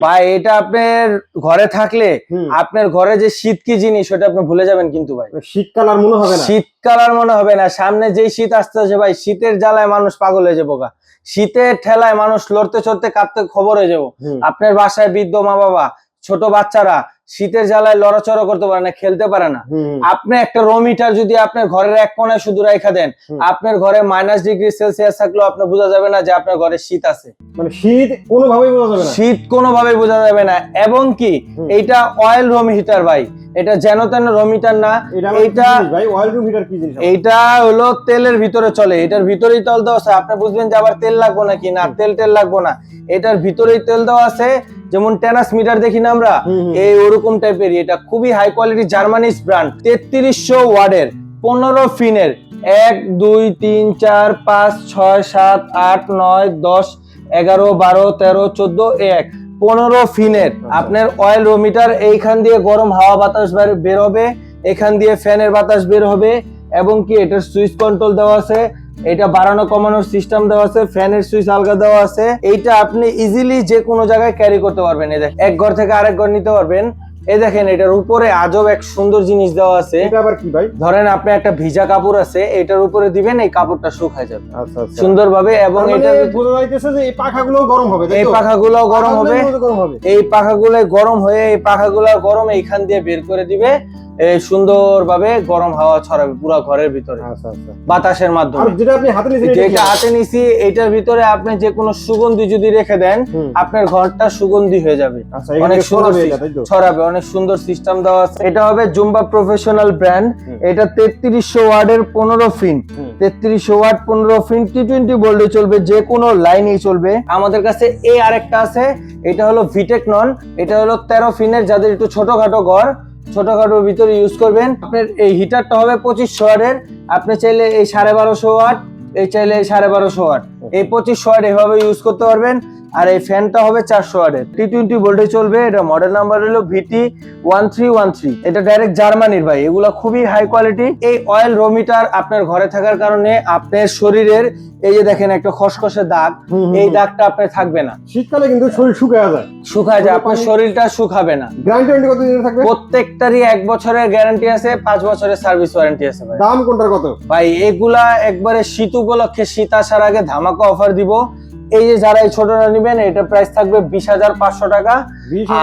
ভাই এটা আপনার ঘরে থাকলে আপনার ঘরে যে শীত কি জিনিস ওটা আপনি ভুলে যাবেন কিন্তু ভাই। শীতকাল আর মনে হবে না। শীতকাল আর মনে হবে না। সামনে যেই শীত আসতেছে ভাই শীতের জ্বালায় মানুষ পাগল হয়ে যাব গা। শীতের ঠেলায় মানুষ লড়তে চড়তে কাঁপতে খবর হয়ে যাব। আপনার বাসায় বৃদ্ধ মা বাবা ছোট বাচ্চারা শীতের জ্বালায় লড়াচড়া করতে পারে না খেলতে পারে না। আপনি একটা রো মিটার যদি আপনার ঘরের এক কোনায় শুধু রেখা দেন আপনার ঘরে মাইনাস ডিগ্রি সেলসিয়াস থাকলেও আপনার বোঝা যাবে না যে আপনার ঘরে শীত আছে। মানে শীত কোনোভাবেই বোঝা যাবে না। শীত কোনোভাবে বোঝা যাবে না এবং কি। এইটা অয়েল রোম হিটার ভাই এটা যেন তেন রোম হিটার না এটা ভাই? অয়েল রুম হিটার কি জিনিস? এইটা হলো তেলের ভিতরে চলে এটার ভিতরেই তেল দেওয়া আছে আপনি বুঝবেন যে আবার তেল লাগবো নাকি না তেল তেল লাগবো না এটার ভিতরেই তেল দেওয়া আছে যেমন টেনাস মিটার দেখি না আমরা। এই ওরকম টাইপের এটা খুবই হাই কোয়ালিটি জার্মানিস ব্র্যান্ড তেত্রিশশো ওয়ার্ডের পনেরো ফিনের। এক দুই তিন চার পাঁচ ছয় সাত আট নয় দশ এগারো বারো তেরো চোদ্দ এক। পনেরো ফিনের। আপনার অয়েল রোমিটার এইখান দিয়ে গরম হাওয়া বাতাস বের হবে এখান দিয়ে ফ্যানের বাতাস বের হবে। এবং কি এটার সুইচ কন্ট্রোল দেওয়া আছে এটা বাড়ানো কমানোর সিস্টেম দেওয়া আছে ফ্যানের সুইচ আলগা দেওয়া আছে এইটা আপনি ইজিলি যে কোনো জায়গায় ক্যারি করতে পারবেন। এই দেখেন এক ঘর থেকে আরেক ঘর নিতে পারবেন। এই দেখেন এটার উপরে আজব এক সুন্দর জিনিস দেওয়া আছে। এটা আবার কি ভাই? ধরেন আপনি একটা ভিজা কাপড় আছে এটার উপরে দিবেন এই কাপড়টা শুকায় যাবে। আচ্ছা আচ্ছা। সুন্দরভাবে এবং মানে এটা বোঝা যাইতেছে যে এই পাখাগুলো গরম হবে এই? পাখাগুলো গরম হবে। এই পাখাগুলো গরম হয়ে এই পাখাগুলো গরম এইখান দিয়ে বের করে দিবে। সুন্দরভাবে গরম হাওয়া ছড়াবে পুরো ঘরের ভিতরে। আচ্ছা আচ্ছা। বাতাসের মাধ্যমে। যেটা আপনি হাতে নিয়েছেন যেটা হাতে নিছি এটার ভিতরে আপনি যে কোনো সুগন্ধি যদি রেখে দেন আপনার ঘরটা সুগন্ধি হয়ে যাবে। আচ্ছা অনেক সুন্দর ছড়াবে অনেক সুন্দর সিস্টেম দেওয়া আছে। এটা হবে জুম্বা প্রফেশনাল ব্র্যান্ড। এটা তেত্রিশশো ওয়ার্ডের পনেরো ফিন হুম। তেত্রিশশো ওয়াট পনেরো ফিন টি টোয়েন্টি বোল্ডে চলবে যে কোনো লাইনেই চলবে। আমাদের কাছে এ আরেকটা আছে এটা হলো ভিটেক নন এটা হলো তেরো ফিনের যাদের একটু ছোটখাটো ঘর ছোটখাটোর ভিতরে ইউজ করবেন। আপনার এই হিটারটা হবে পঁচিশশো ওয়াটের। আপনি চাইলে এই সাড়ে বারোশো ওয়াট, এই চাইলে সাড়ে বারোশো ওয়াট। এই পঁচিশশো ওয়াট এভাবে ইউজ করতে পারবেন। আর এই ফ্যানটা হবে চারশো ওয়াটের টি টোয়েন্টি ভোল্টে চলবে এটা মডেল নাম্বার হলো VT one three one three এটা ডাইরেক্ট জার্মানির ভাই এগুলো খুবই হাই কোয়ালিটি এই অয়েল রোমিটার আপনার ঘরে থাকার কারণে আপনার শরীরের এই যে দেখেন একটা খসখসে দাগ এই দাগটা আপনার থাকবে না। শীতকালে কিন্তু শরীর শুকায় যায়। শুকায় যায় আপনার শরীরটা শুকাবে না। গ্যারান্টি কত দিনের থাকবে? প্রত্যেকটারই এক বছরের গ্যারান্টি আছে পাঁচ বছরের সার্ভিস ওয়ারেন্টি আছে ভাই। দাম কোনটার কত? ভাই এগুলা একবারে শীত উপলক্ষে শীত আসার আগে ধামাকা অফার দিব। এই যে যারা এই ছোটটা নিবেন এটা প্রাইস থাকবে বিশ হাজার পাঁচশো টাকা।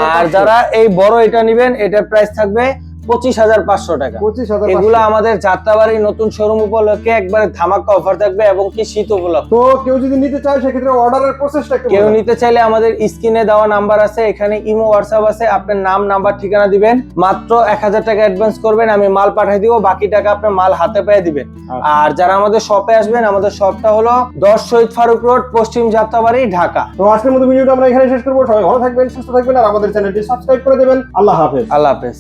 আর যারা এই বড় এটা নিবেন এটা প্রাইস থাকবে পঁচিশ হাজার পাঁচশো টাকা। পঁচিশ হাজার এগুলা আমাদের যাত্রাবাড়ির নতুন শোরুম উপলক্ষে একবারে ধামাকা অফার থাকবে এবং কি শীত উপলক্ষে। তো কেউ যদি নিতে চায় সেক্ষেত্রে অর্ডারের প্রসেসটা কেউ নিতে চাইলে আমাদের স্ক্রিনে দেওয়া নাম্বার আছে এখানে ইমো হোয়াটসঅ্যাপ আছে আপনার নাম নাম্বার ঠিকানা দিবেন। মাত্র এক হাজার টাকা অ্যাডভান্স করবেন আমি মাল পাঠিয়ে দিব বাকি টাকা আপনার মাল হাতে পেয়ে দিবেন। আচ্ছা। আর যারা আমাদের শপে আসবেন আমাদের শপটা হলো দশ শহীদ ফারুক রোড পশ্চিম যাত্রাবাড়ি ঢাকা। তো আজকের মতো ভিডিওটা আমরা এখানে শেষ করব। সবাই ভালো থাকবেন সুস্থ থাকবেন আর আমাদের চ্যানেলটি সাবস্ক্রাইব করে দেবেন। আল্লাহ হাফেজ। আল্লাহ হাফেজ।